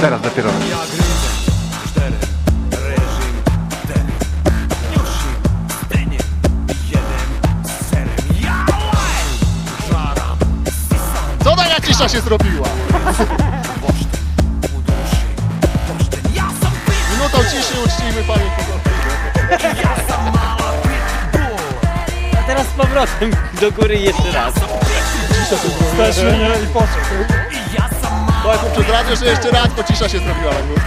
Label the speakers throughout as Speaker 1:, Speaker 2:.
Speaker 1: Teraz dopiero.
Speaker 2: Co ta cisza się zrobiła? Minutą ciszy uczcijmy pamięć
Speaker 3: A teraz z powrotem do góry jeszcze raz.
Speaker 2: Steszenie i poczek.
Speaker 4: I ja
Speaker 2: Powiedz przez radio, że jeszcze raz, bo cisza się zrobiła na górce.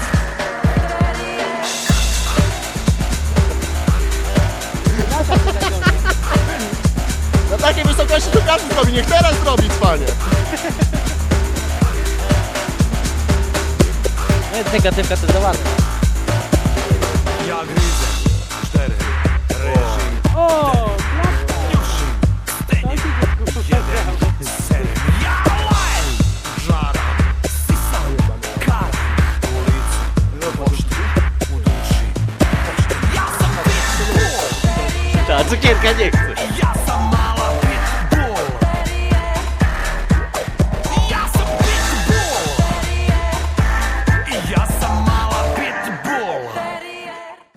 Speaker 2: Na takiej wysokości to każdy zrobi, niech teraz zrobi, panie.
Speaker 3: No, negatywka to za łatwo.
Speaker 4: Ja gryzę
Speaker 3: artık erken geçti.